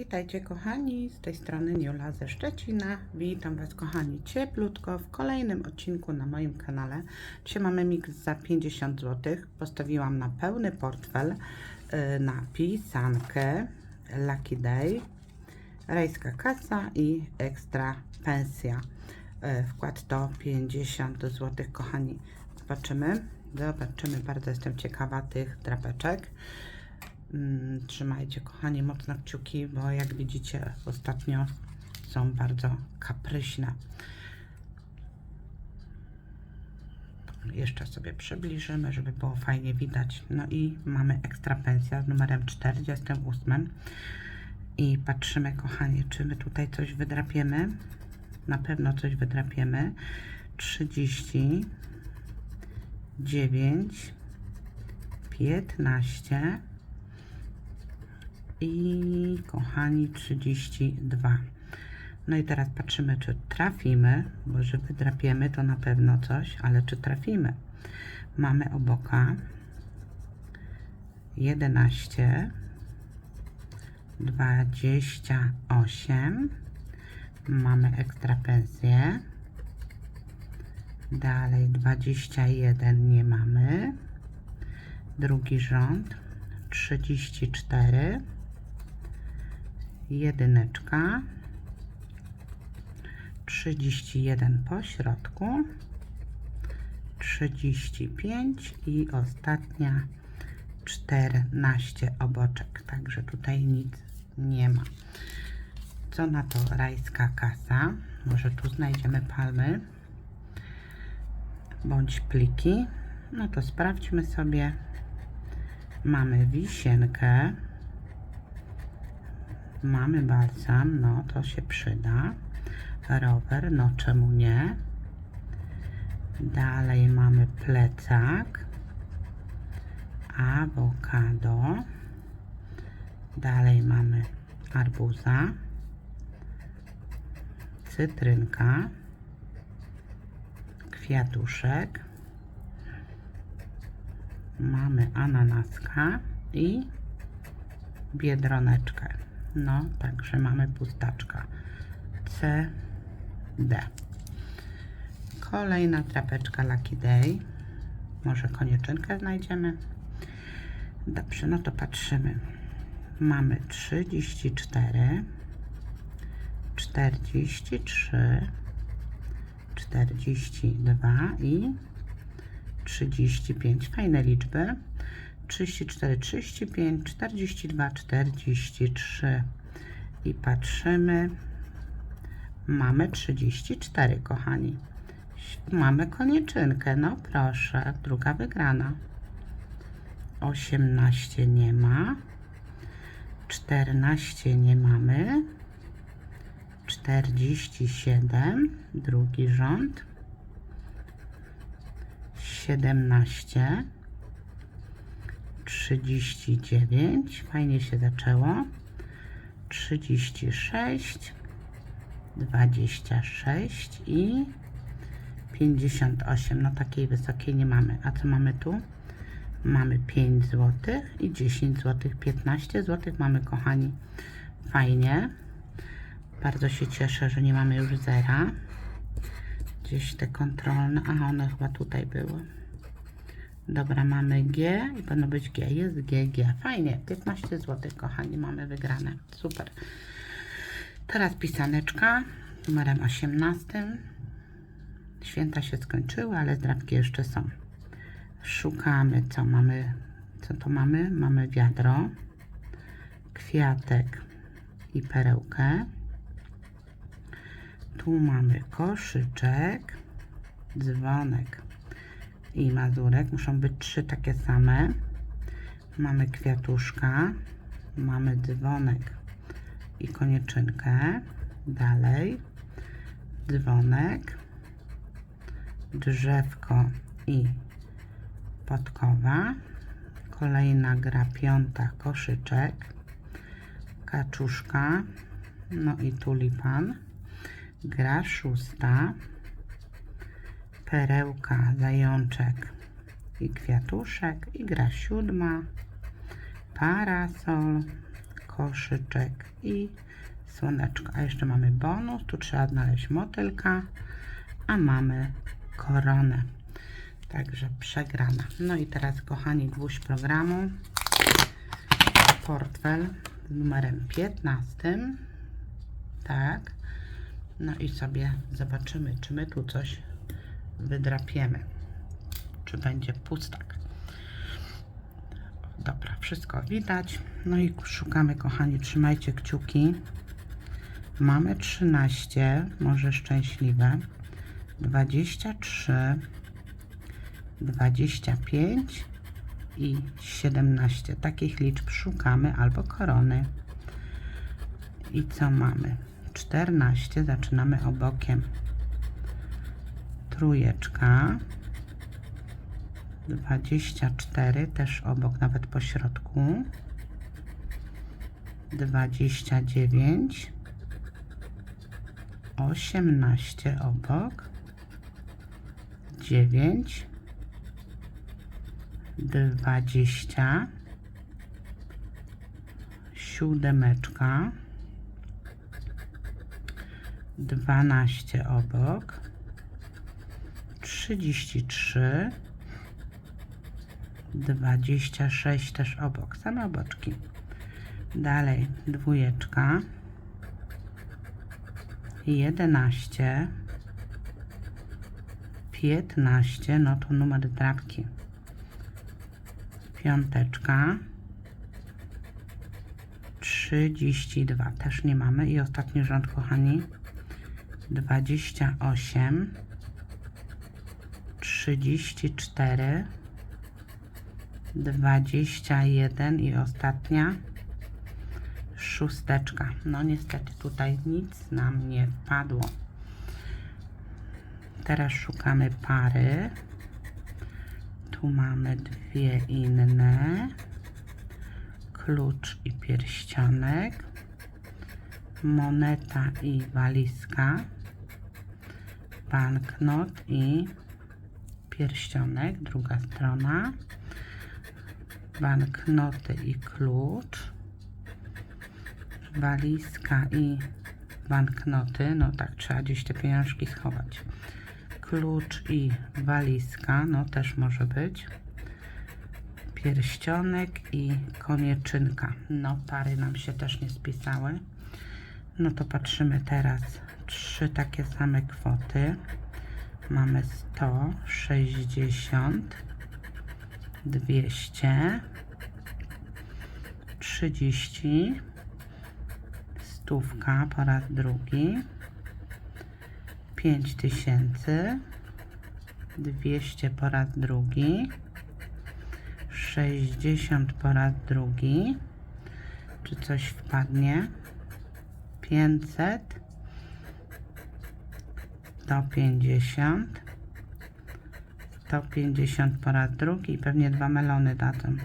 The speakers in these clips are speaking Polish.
Witajcie kochani, z tej strony Niula ze Szczecina. Witam Was kochani cieplutko w kolejnym odcinku na moim kanale. Dzisiaj mamy miks za 50 zł. Postawiłam na pełny portfel y, na pisankę Lucky Day, rajska kasa i ekstra pensja. Y, Wkład to 50 zł kochani. Zobaczymy. Zobaczymy, bardzo jestem ciekawa tych drapeczek. Mm, Trzymajcie, kochani, mocno kciuki, bo jak widzicie, ostatnio są bardzo kapryśne. Jeszcze sobie przybliżymy, żeby było fajnie widać. No i mamy ekstra pensja z numerem 48. I patrzymy, kochani, czy my tutaj coś wydrapiemy. Na pewno coś wydrapiemy. 30, 9, 15 i kochani 32 no i teraz patrzymy czy trafimy bo że wydrapiemy to na pewno coś ale czy trafimy? Mamy oboka. 11 28 mamy ekstra pensję. Dalej 21 nie mamy. Drugi rząd. 34 jedyneczka. 31 po środku. 35 i ostatnia 14 oboczek. Także tutaj nic nie ma. Co na to rajska kasa? Może tu znajdziemy palmy. Bądź pliki. No to sprawdźmy sobie. Mamy wisienkę Mamy balsam, no to się przyda. Rower, no czemu nie? Dalej mamy plecak. Awokado. Dalej mamy arbuza. Cytrynka. Kwiatuszek. Mamy ananaska i biedroneczkę. No, także mamy pustaczka. C, D. Kolejna trapeczka Lucky Day. Może konieczynkę znajdziemy. Dobrze, no to patrzymy. Mamy 34, 43, 42 i 35. Fajne liczby. 34, 35, 42, 43 i patrzymy. Mamy 34, kochani. Mamy konieczynkę, no proszę, druga wygrana. 18 nie ma. 14 nie mamy. 47, drugi rząd. 17 39, fajnie się zaczęło. 36, 26 i 58. No takiej wysokiej nie mamy. A co mamy tu? Mamy 5 zł i 10 zł, 15 zł mamy, kochani. Fajnie. Bardzo się cieszę, że nie mamy już zera. Gdzieś te kontrolne, a one chyba tutaj były. Dobra, mamy G i powinno być G. Jest G, G. Fajnie. 15 zł, kochani, mamy wygrane. Super. Teraz pisaneczka numerem 18. Święta się skończyły, ale zdrabki jeszcze są. Szukamy, co mamy. Co to mamy? Mamy wiadro, kwiatek i perełkę. Tu mamy koszyczek, dzwonek i mazurek. Muszą być trzy takie same. Mamy kwiatuszka, mamy dzwonek i konieczynkę. Dalej dzwonek, drzewko i podkowa. Kolejna gra piąta, koszyczek, kaczuszka, no i tulipan. Gra szósta, perełka, zajączek i kwiatuszek i gra siódma, parasol, koszyczek i słoneczko. A jeszcze mamy bonus, tu trzeba znaleźć motylka, a mamy koronę. Także przegrana. No i teraz, kochani, gwóźdź programu. Portfel z numerem 15. Tak. No i sobie zobaczymy, czy my tu coś wydrapiemy. Czy będzie pustak. Dobra, wszystko widać. No i szukamy, kochani, trzymajcie kciuki. Mamy 13, może szczęśliwe. 23, 25 i 17. Takich liczb szukamy albo korony. I co mamy? 14, zaczynamy obokiem. Trójeczka. 24, też obok, nawet po środku. 29. 18 obok. 9. 20. Siódemeczka. 12 obok. 33. 26 też obok, same oboczki. Dalej dwójeczka. 11. 15, no to numer drapki. Piąteczka. 32 też nie mamy. I ostatni rząd, kochani. 28. 34. 21 i ostatnia szósteczka. No niestety tutaj nic nam nie wpadło. Teraz szukamy pary. Tu mamy dwie inne. Klucz i pierścionek. Moneta i walizka. Banknot i pierścionek. Druga strona banknoty i klucz, walizka i banknoty, no tak, trzeba gdzieś te pieniążki schować. Klucz i walizka, no też może być. Pierścionek i konieczynka. No pary nam się też nie spisały. No to patrzymy teraz. Trzy takie same kwoty. Mamy 160 200 30 stówka po raz drugi 5000 200 po raz drugi 60 po raz drugi. Czy coś wpadnie? 500 150 150 po raz drugi pewnie dwa melony dadzą.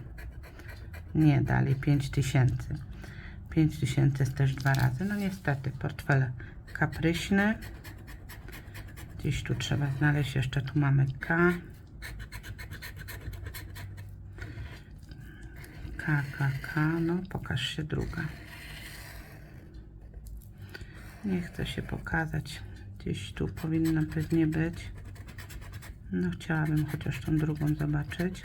Nie, dali 5000. 5000 jest też dwa razy. No niestety, portfel kapryśny. Gdzieś tu trzeba znaleźć, jeszcze tu mamy K. K, K, K. No, pokaż się druga. Nie chce się pokazać. Gdzieś tu powinna pewnie być. No, chciałabym chociaż tą drugą zobaczyć.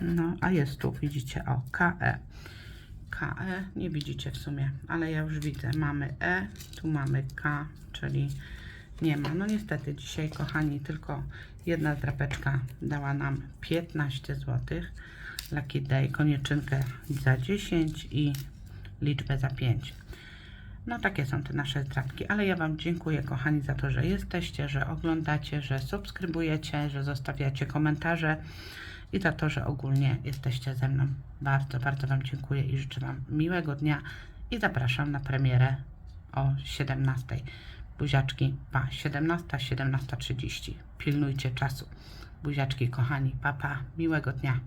No, a jest tu, widzicie, o, KE. KE, nie widzicie w sumie, ale ja już widzę. Mamy E, tu mamy K, czyli nie ma. No niestety dzisiaj, kochani, tylko jedna drapeczka dała nam 15 zł. Lucky Day, konieczynkę za 10 i liczbę za 5. No takie są te nasze drapki, ale ja Wam dziękuję kochani za to, że jesteście, że oglądacie, że subskrybujecie, że zostawiacie komentarze i za to, że ogólnie jesteście ze mną. Bardzo, bardzo Wam dziękuję i życzę Wam miłego dnia i zapraszam na premierę o 17. Buziaczki, pa, 17, 17.30. Pilnujcie czasu. Buziaczki, kochani, papa, pa. miłego dnia.